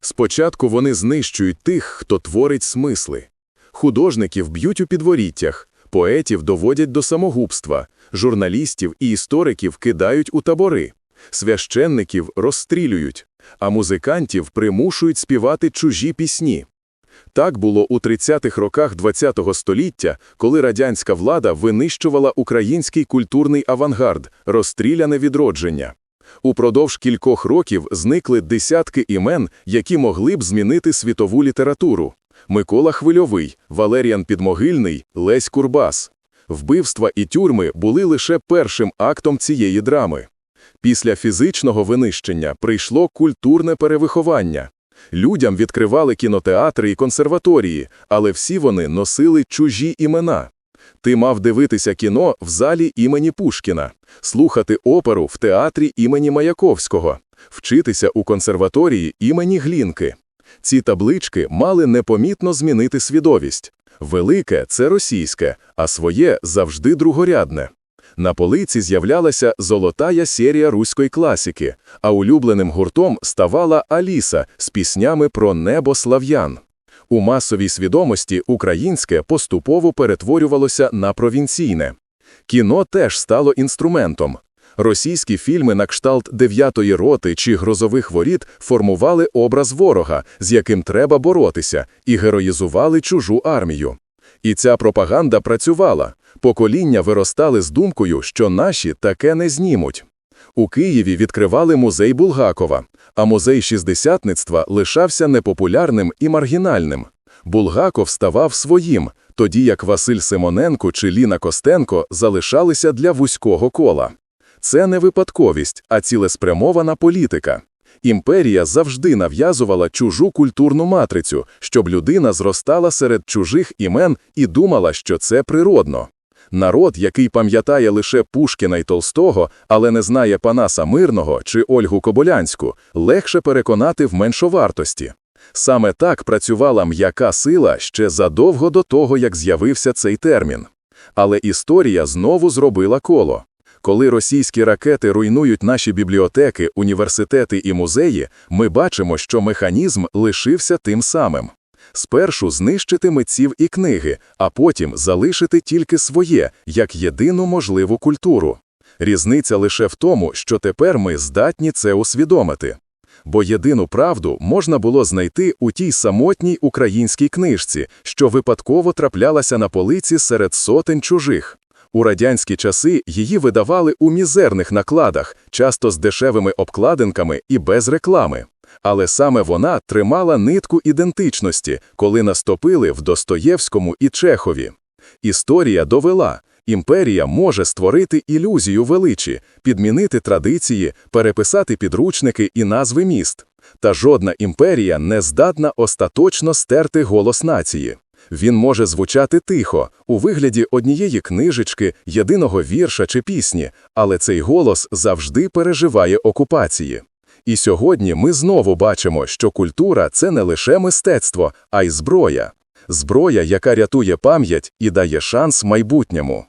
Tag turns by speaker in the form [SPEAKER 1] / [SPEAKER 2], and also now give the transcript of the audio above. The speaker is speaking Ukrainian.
[SPEAKER 1] Спочатку вони знищують тих, хто творить смисли. Художників б'ють у підворіттях, поетів доводять до самогубства, журналістів і істориків кидають у табори, священників розстрілюють, а музикантів примушують співати чужі пісні. Так було у 30-х роках ХХ століття, коли радянська влада винищувала український культурний авангард, розстріляне відродження. Упродовж кількох років зникли десятки імен, які могли б змінити світову літературу. Микола Хвильовий, Валеріан Підмогильний, Лесь Курбас. Вбивства і тюрми були лише першим актом цієї драми. Після фізичного винищення прийшло культурне перевиховання. Людям відкривали кінотеатри і консерваторії, але всі вони носили чужі імена. Ти мав дивитися кіно в залі імені Пушкіна, слухати оперу в театрі імені Маяковського, вчитися у консерваторії імені Глінки. Ці таблички мали непомітно змінити свідовість. Велике це російське, а своє завжди другорядне. На полиці з'являлася золотая серія руської класики, а улюбленим гуртом ставала Аліса з піснями про небо слав'ян. У масовій свідомості українське поступово перетворювалося на провінційне. Кіно теж стало інструментом. Російські фільми на кшталт «Дев'ятої роти» чи «Грозових воріт» формували образ ворога, з яким треба боротися, і героїзували чужу армію. І ця пропаганда працювала. Покоління виростали з думкою, що наші таке не знімуть. У Києві відкривали музей Булгакова, а музей шістдесятництва лишався непопулярним і маргінальним. Булгаков ставав своїм, тоді як Василь Симоненко чи Ліна Костенко залишалися для вузького кола. Це не випадковість, а цілеспрямована політика. Імперія завжди нав'язувала чужу культурну матрицю, щоб людина зростала серед чужих імен і думала, що це природно. Народ, який пам'ятає лише Пушкіна й Толстого, але не знає Панаса Мирного чи Ольгу Коболянську, легше переконати в меншовартості. Саме так працювала м'яка сила ще задовго до того, як з'явився цей термін. Але історія знову зробила коло. Коли російські ракети руйнують наші бібліотеки, університети і музеї, ми бачимо, що механізм лишився тим самим. Спершу знищити митців і книги, а потім залишити тільки своє, як єдину можливу культуру. Різниця лише в тому, що тепер ми здатні це усвідомити. Бо єдину правду можна було знайти у тій самотній українській книжці, що випадково траплялася на полиці серед сотень чужих. У радянські часи її видавали у мізерних накладах, часто з дешевими обкладинками і без реклами. Але саме вона тримала нитку ідентичності, коли наступили в Достоєвському і Чехові. Історія довела, імперія може створити ілюзію величі, підмінити традиції, переписати підручники і назви міст. Та жодна імперія не здатна остаточно стерти голос нації. Він може звучати тихо, у вигляді однієї книжечки, єдиного вірша чи пісні, але цей голос завжди переживає окупації. І сьогодні ми знову бачимо, що культура це не лише мистецтво, а й зброя. Зброя, яка рятує пам'ять і дає шанс майбутньому.